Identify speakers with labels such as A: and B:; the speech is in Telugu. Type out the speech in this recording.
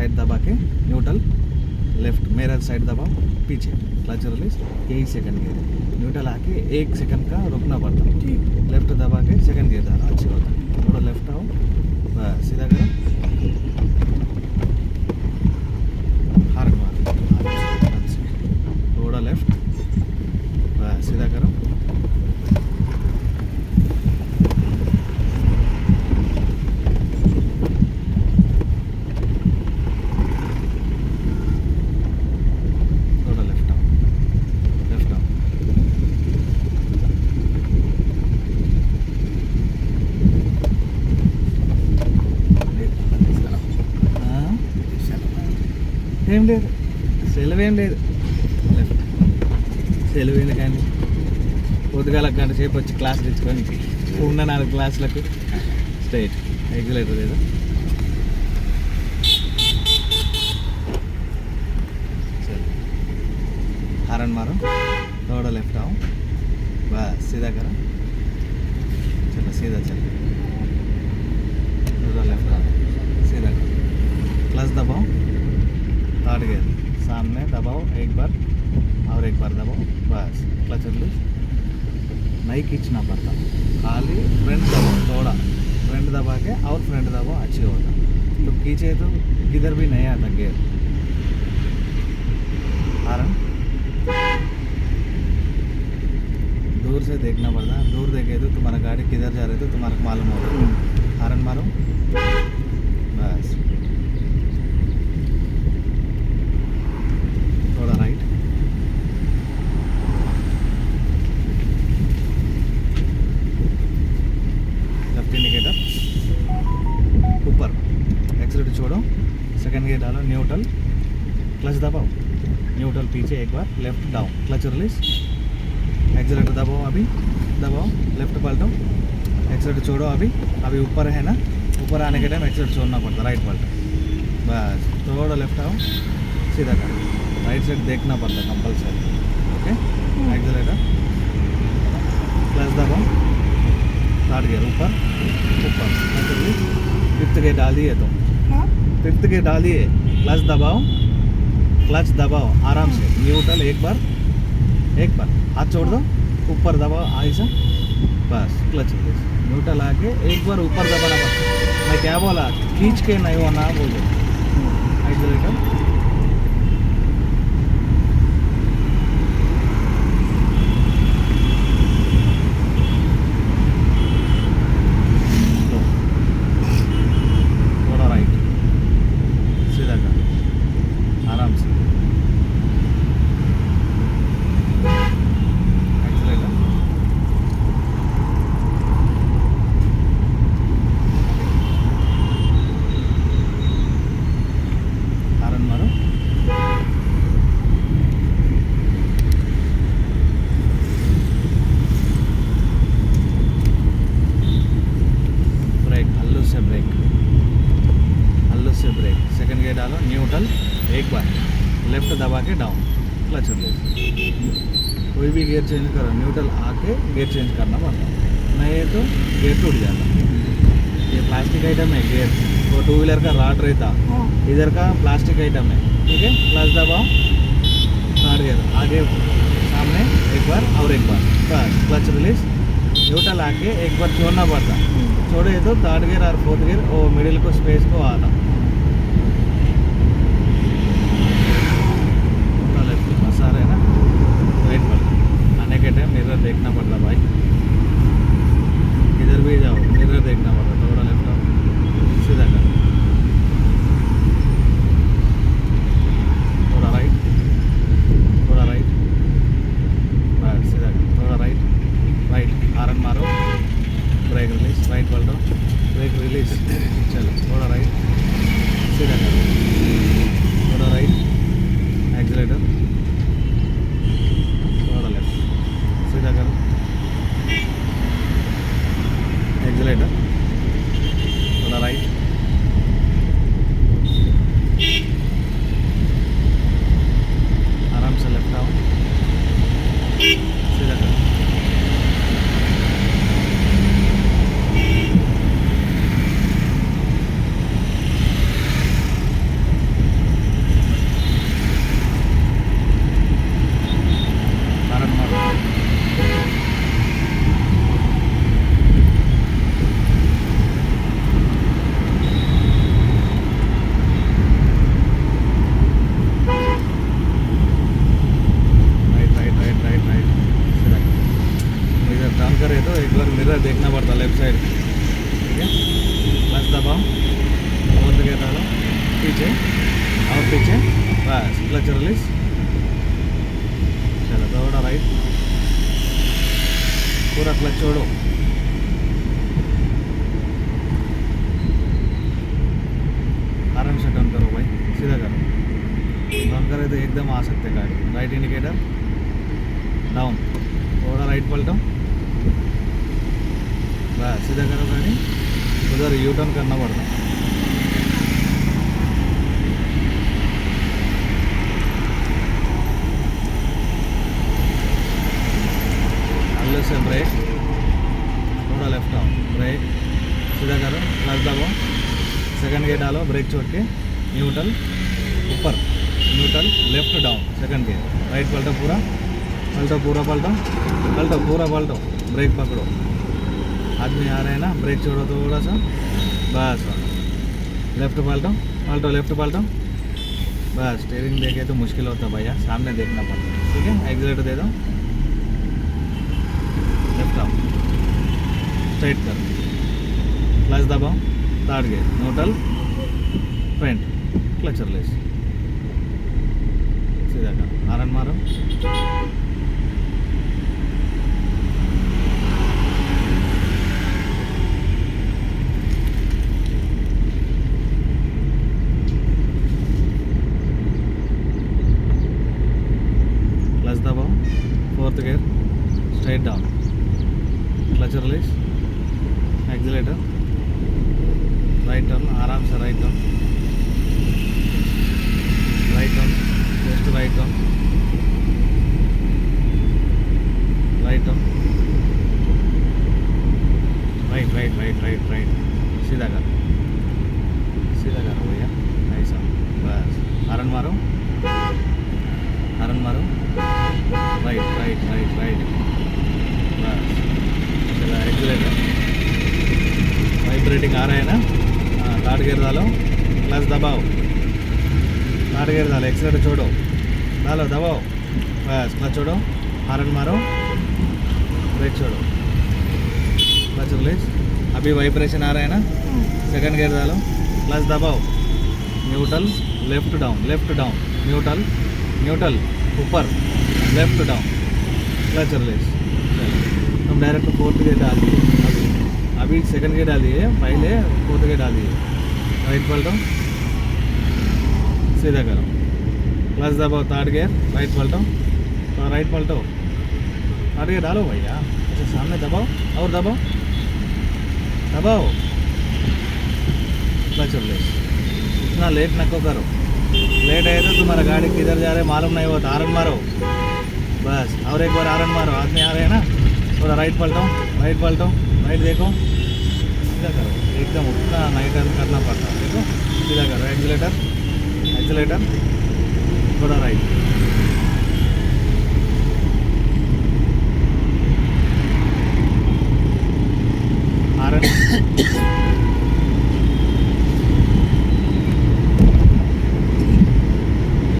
A: साइड दबा के न्यूट्रल लेफ़्ट मेरा साइड दबाओ पीछे क्लच रिलीज़ यही सेकंड गियर न्यूट्रल आके एक सेकंड का रुकना पड़ता है।
B: ठीक।
A: लेफ़्ट ఏం లేదు. సెలవు ఏం లేదు. సెలవు ఏంది కానీ పొద్దుగాల గంట సేపు వచ్చి క్లాస్ ఇచ్చుకొని ఉన్న నాలుగు క్లాసులకు స్ట్రైట్. ఎగ్జలేటర్ లేదు? హారన్ మారం. రోడ్ లెఫ్ట్ ఆవు బా సీదాకర చాలా సీదా చల్ థర్డ్ లెఫ్ట్ ఆవు సీదాకర క్లాస్ దబావు दबाओ थर्ड गियर सामने दबाओ एक बार और एक बार दबाओ बस क्लच रिलीज नहीं खींचना पड़ता खाली फ्रंट दबाओ थोड़ा फ्रंट दबा के और फ्रंट दबाओ अच्छी होता तो खींचे तो किधर भी नहीं आता गियर हारन दूर से देखना पड़ता है दूर देखे तो तुम्हारा गाड़ी किधर जा रही है तो तुम्हारे को मालूम होगा हारन मारो सेकंड गियर डालो न्यूट्रल क्लच दबाओ। न्यूट्रल पीछे एक बार left down clutch release accelerator दबाओ अभी, दबाओ लेफ़्ट पलटो। एक्सीटर छोड़ो अभी अभी ऊपर है ना, ऊपर आने के टाइम एक्सीटर छोड़ना पड़ता राइट पलटो। बस, थोड़ा लेफ़्ट आओ, सीधा करो। राइट साइड देखना पड़ता कंपलसरी ओके एक्सीटर क्लच दबाओ। थर्ड गियर ऊपर ऊपर। फिफ्थ गियर डाल दिए
B: हाँ
A: फिफ्थ के डालिए क्लच दबाओ क्लच दबाओ आराम से। न्यूट्रल एक बार एक बार। हाथ छोड़ दो ऊपर दबाओ ऐसा बस क्लच रिलीज़ न्यूट्रल आके एक बार ऊपर दबाना पड़ता मैं क्या बोला? खींच के नहीं होना बोलो। दो कोई भी गियर चेंज करो न्यूट्रल आके गियर चेंज करना पड़ता नहीं तो गियर टूट जाता ये प्लास्टिक आइटम है गियर वो टू व्हीलर का राड रहता
B: हाँ
A: इधर का प्लास्टिक आइटम है ठीक है क्लच दबाओ थर्ड गियर आगे सामने एक बार और एक बार बस क्लच रिलीज न्यूट्रल आके एक बार छोड़ना पड़ता छोड़े तो थर्ड गियर और फोर्थ गियर वो मिडिल को स्पेस को आता देखना पड़ता लेफ्ट साइड ठीक है क्लच दबाओ फोर्थ गेयर डालो पीछे और पीछे बस क्लच रिलीज चलो थोड़ा राइट पूरा क्लच छोड़ो आराम से टर्न करो भाई सीधा करो टर्न करे तो एकदम आ सकते गाड़ी राइट इंडिकेटर डाउन थोड़ा राइट पलटो బస్సు దగ్గర కానీ కొద్దిగా యూటర్న్ కన్నా పడతాం. అల్లెస్ బ్రేక్ కూడా లెఫ్ట్ బ్రేక్ సిద్ధగారు నడుతాము సెకండ్ గేట్ ఆలో బ్రేక్ చోట్కి న్యూటల్ ఉప్పర్ neutral left down second gate right పల్టో పూరా పల్టో పూరా పల్టో పల్టో పూరా పల్టో. బ్రేక్ పక్కడో पकड़ो आदमी आ रहे हैं ना, ब्रेक छोड़ो थोड़ा सा। बस लेफ़्ट पलटो पलटो लेफ़्ट पलटो बस स्टेयरिंग देखे तो मुश्किल होता है भैया। सामने देखना पड़ता है, ठीक है? एक्सीटर दे दो। लेफ़्ट आओ। स्ट्राइट करो। क्लच दबाओ। Third gear neutral front clutch release सीधा करो। हारन मारो। Fourth gear straight down clutch release accelerator right turn ఆరామ్ sir right turn right turn just right turn vibrating आ रहा है ना हाँ थर्ड गियर डालो क्लच दबाओ थर्ड गियर डालो एक्सीलेटर छोड़ो डालो दबाओ बस क्लच छोड़ो हारन मारो ब्रेक छोड़ो क्लच रिलीज अभी वाइब्रेशन आ रहा है ना सेकंड गियर डालो क्लच दबाओ neutral left down left down neutral neutral ऊपर लेफ्ट डाउन क्लच रिलीज चलो हम डायरेक्ट फोर्थ गियर डाल दिए अभी सेकंड गियर डाल दिए पहले फोर्थ गियर डाल दिए राइट पलटो। सीधा करो। क्लच दबाओ थर्ड गियर राइट पलटो। तो राइट पलटो। थर्ड गियर डालो भैया। अच्छा सामने दबाओ, और दबाओ। दबाओ। क्लच रिलीज़ इतना लेट नको करो। लेट है तो तुम्हारा गाड़ी किधर जा रहे मालूम नहीं होता आरन मारो। बस, और एक बार आरन मारो। आदमी आ रहे हैं ना। थोड़ा राइट पलटो राइट पलटो राइट देखो। सीधा करो एकदम उतना नाइट टर्न करना पड़ता है देखो सीधा करो एक्सीलेटर एक्सीलेटर थोड़ा राइट